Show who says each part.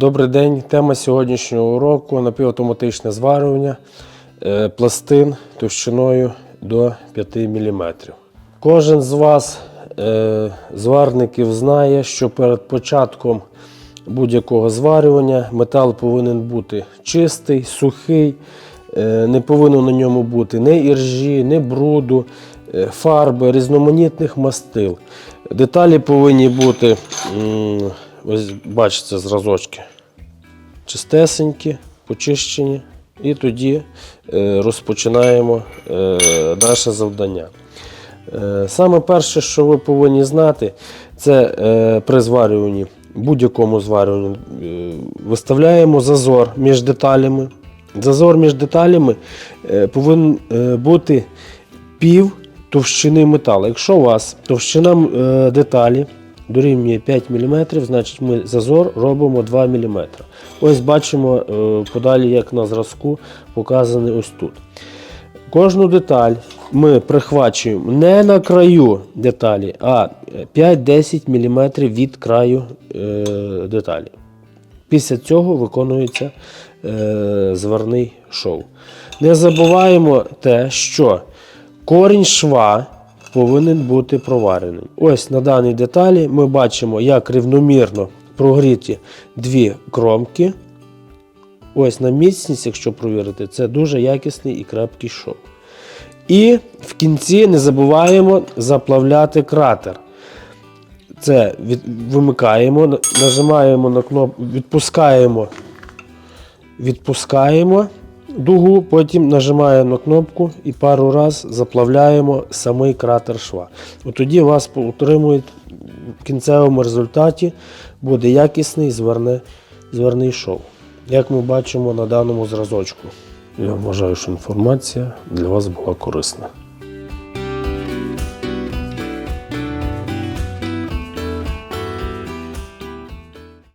Speaker 1: Добрий день. Тема сьогоднішнього уроку напівавтоматичне зварювання е, пластин товщиною до 5 мм. Кожен з вас, е, зварників, знає, що перед початком будь-якого зварювання метал повинен бути чистий, сухий, е, не повинно на ньому бути ні іржі, ні бруду, фарби, різноманітних мастил. Деталі повинні бути, ось бачите, зразочки, чистесенькі, почищені. І тоді е, розпочинаємо е, наше завдання. Е, Саме перше, що ви повинні знати, це при зварюванні, будь-якому зварюванні, виставляємо зазор між деталями. Зазор між деталями повинен бути пів товщини металу. Якщо у вас товщина деталі дорівнює 5 мм, значить ми зазор робимо 2 мм. Ось бачимо е, подалі, як на зразку, показане ось тут. Кожну деталь ми прихвачуємо не на краю деталі, а 5-10 мм від краю е, деталі. Після цього виконується е, зварний шов. Не забуваємо те, що корінь шва повинен бути проварений. Ось на даній деталі ми бачимо, як рівномірно прогріті дві кромки. Ось на міцність, якщо провірити, це дуже якісний і крепкий шов. І в кінці не забуваємо заплавляти кратер. Це від, вимикаємо, нажимаємо на кнопку, відпускаємо, відпускаємо дугу, потім нажимаємо на кнопку і пару раз заплавляємо самий кратер шва. От тоді вас утримують в кінцевому результаті буде якісний зверне, зверний шов. Як ми бачимо на даному зразочку. Я вважаю, що інформація для вас була корисна.